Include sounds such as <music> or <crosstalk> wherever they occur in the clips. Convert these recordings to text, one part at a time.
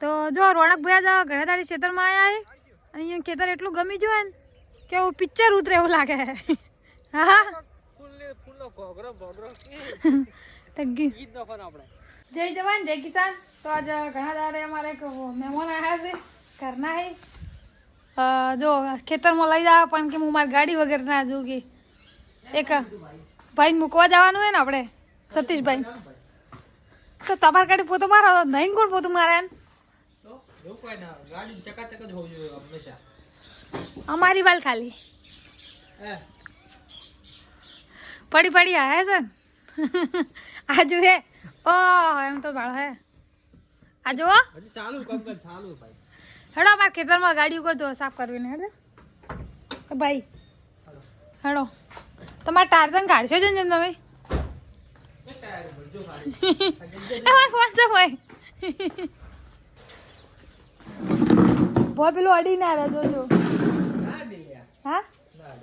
તો જો રોણક ભાઈ જો ઘણા તારી ખેતરમાં આવ્યા અને અહીંયા ખેતર એટલું ગમી ગયું ને કે એવું પિક્ચર ઉતરે એવું લાગે. હા? જય જવાન, જય કિસાન. તો આજે ઘણા દાડે અમારે એક મહેમાન આવ્યા છે, ઘરના હે. જો, ખેતરમાં લઈ જાવ પણ કે હું મારી ગાડી વગર ના જોઉં કે એક ભાઈ મૂકવા જવાનું હોય ને આપણે, સતીશભાઈ. તો તમારી ગાડી પોતો મારો નહીં કોણ પોતું મારે એવું કોઈ ના ગાડી ચકાચક જ હોવી જોઈએ હંમેશા. અમારી વાલ ખાલી. હે? પડી પડી આયા છે ને આજુ હે <laughs> ઓ એમ તો બાળ હે. આ જુઓ. હજી ચાલુ કામ કર ચાલુ ભાઈ. હેડો અમારા ખેતરમાં ગાડી ઉગો જો સાફ કરવી ને હેડો ભાઈ. હેડો. તમારે ટાર્જન કાઢશો છે ને જેમ તમે? <laughs> એ મારો ફોન છે ભાઈ. બહુ પેલું અડી ના રે, જોજો. ના હા? ના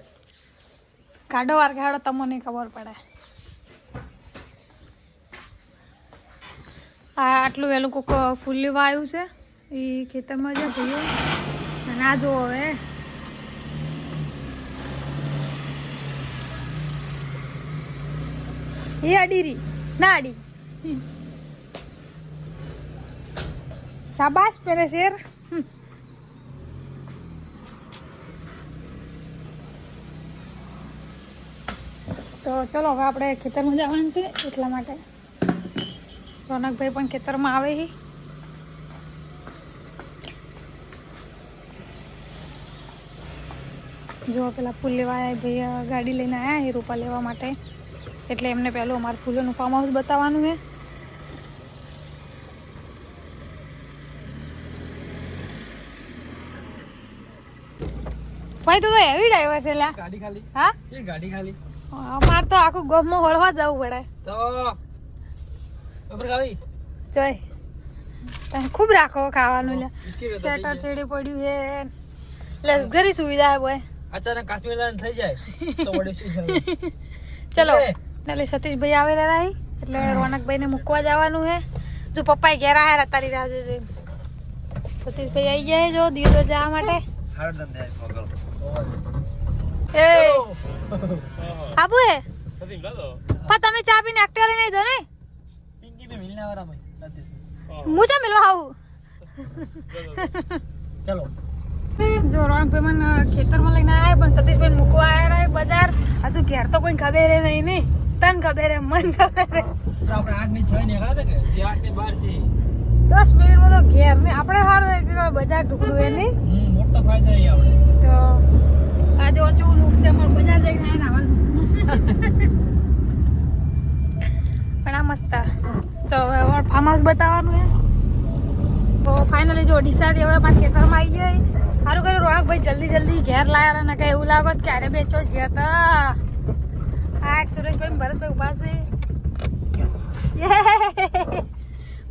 કાઢો વાર કાઢો, તમને ખબર પડે. આ આટલું વહેલું કોક ફૂલ વાયું છે એ ખેતરમાં જ ભાઈઓ અને આ જુઓ હવે. એ અડી રી ના અડી. શાબાશ પેરે શેર તો ચલો, હવે આપણે ખેતરમાં જવાનું છે એટલા માટે. રોનકભાઈ પણ ખેતરમાં આવે છે. જો પેલા ફૂલ લેવા આવ્યા ભાઈ ગાડી લઈને આવ્યા એ રોપા લેવા માટે. એટલે એમને પહેલું અમારે ફૂલોનું ફાર્મ હાઉસ બતાવવાનું છે. ભાઈ તું તો હેવી ડ્રાઈવર છે લા ગાડી ખાલી. હા? છે ગાડી ખાલી? અમાર તો આખું ગમમાં હળવા જવું પડે. તો ખાવી? જોય તમે ખૂબ રાખો ખાવાનું લે સેટર ચેડી પડ્યું છે. લક્ઝરી સુવિધા હે બોય. અચાનક કાશ્મીર લાઈન થઈ જાય તો વડે શું <laughs> ચલો. એટલે સતીશભાઈ આવે રહ્યા એટલે રોનકભાઈ ને મૂકવા જવાનું હે જો પપ્પા ઘેર આયા તારી રાહ જોઈ સતીશભાઈ આવી જાય જો દિવસો જવા માટે. હાર ધંધે પકડો એ આબુ હે સતીમ લાદો પણ તમે ચા પીને એક્ટિવા નહીં દો ને પિંકી ને મિલના વાળા સતીશ હું ચા મિલવા આવું ચલો જો રોણકભાઈ મને ખેતરમાં લઈને આવ્યા પણ સતીશભાઈ મૂકવા આવ્યા બજાર હજુ ઘેર તો કોઈ ખબર નહીં ને તન ખબર હે મન ખબર હે આપણે આઠની છ નીકળ્યા કે આઠની બાર છે દસ મિનિટમાં તો ઘેર ને આપણે સારું બજાર ઢુકડું એ નહીં મોટા ફાયદા એ આવડે. તો આજે ઓછું નુકસે અમારે બજાર જઈને ખાવાનું પણ આ મસ્ત ચલો હવે ફાર્મ હાઉસ બતાવવાનું હે તો ફાઇનલી જો ડીસાથી હવે મારા ખેતરમાં આવી ગયો સારું કર્યું રોણકભાઈ જલ્દી જલ્દી ઘેર લાયા ને કઈ એવું લાગો ક્યારે બેચો જતા આઠ સુરેશભાઈ ભરતભાઈ ઊભા છે.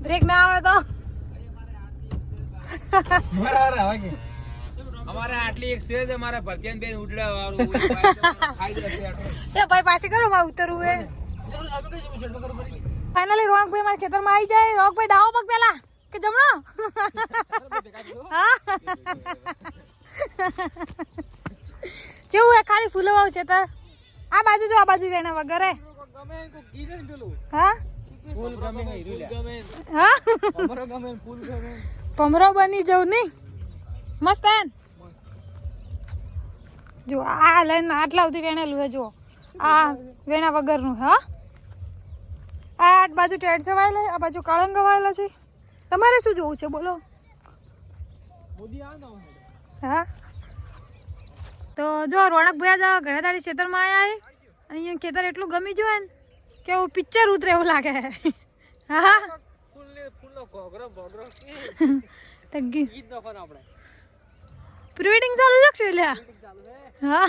બ્રેક <laughs> ના આવે તો. અમારે આટલી એક છે જ અમારા ભરતિયાન ઉડડા વાળું <laughs> ખાઈ જશે આટલું. એ ભાઈ પાછી કરો મારે ઉતરવું એ ફાઇનલી રોણકભાઈ મારા ખેતરમાં આવી જાય. રોણકભાઈ ડાવો પગ પેલા કે જમણો? <laughs> જેવું હે ખાલી ફૂલો વાવ છે તાર આ બાજુ જો આ બાજુ વેણા વગર હે. ગમે કો કીધે ને પેલું. હા? ફૂલ ગમે હે ફૂલ ગમે હા? અમારો ગમે ફૂલ ગમે પમરો બની જવું નહીં. મસ્ત હે ને? જો આ લઈને આટલા સુધી વેણેલું છે જો. આ વેણા વગરનું હા આ આઠ બાજુ ટેડ વાયેલા આ બાજુ કળંગ વાયેલા છે. તમારે શું જોવું છે બોલો. હા? તો જો રોણક ભૈયા જો ઘણા તારી ખેતરમાં આવ્યા છે અહીંયા ખેતર એટલું ગમી જોયે ને કે એવું પિક્ચર ઉતરે એવું લાગે. હા? ઘોઘરો <laughs> ગીત આપણે. પ્રિવેડિંગ ચાલુ છે લ્યા હે.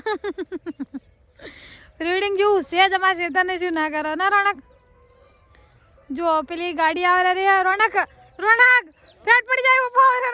પ્રિવેડિંગ જેવું છે જ અમારા ચેતનને શું ના કરો. ના, રોનક? જો, પેલી ગાડી આવે રે, રોનક રોનક પેટ પડી જાય પપ્પા આવે રે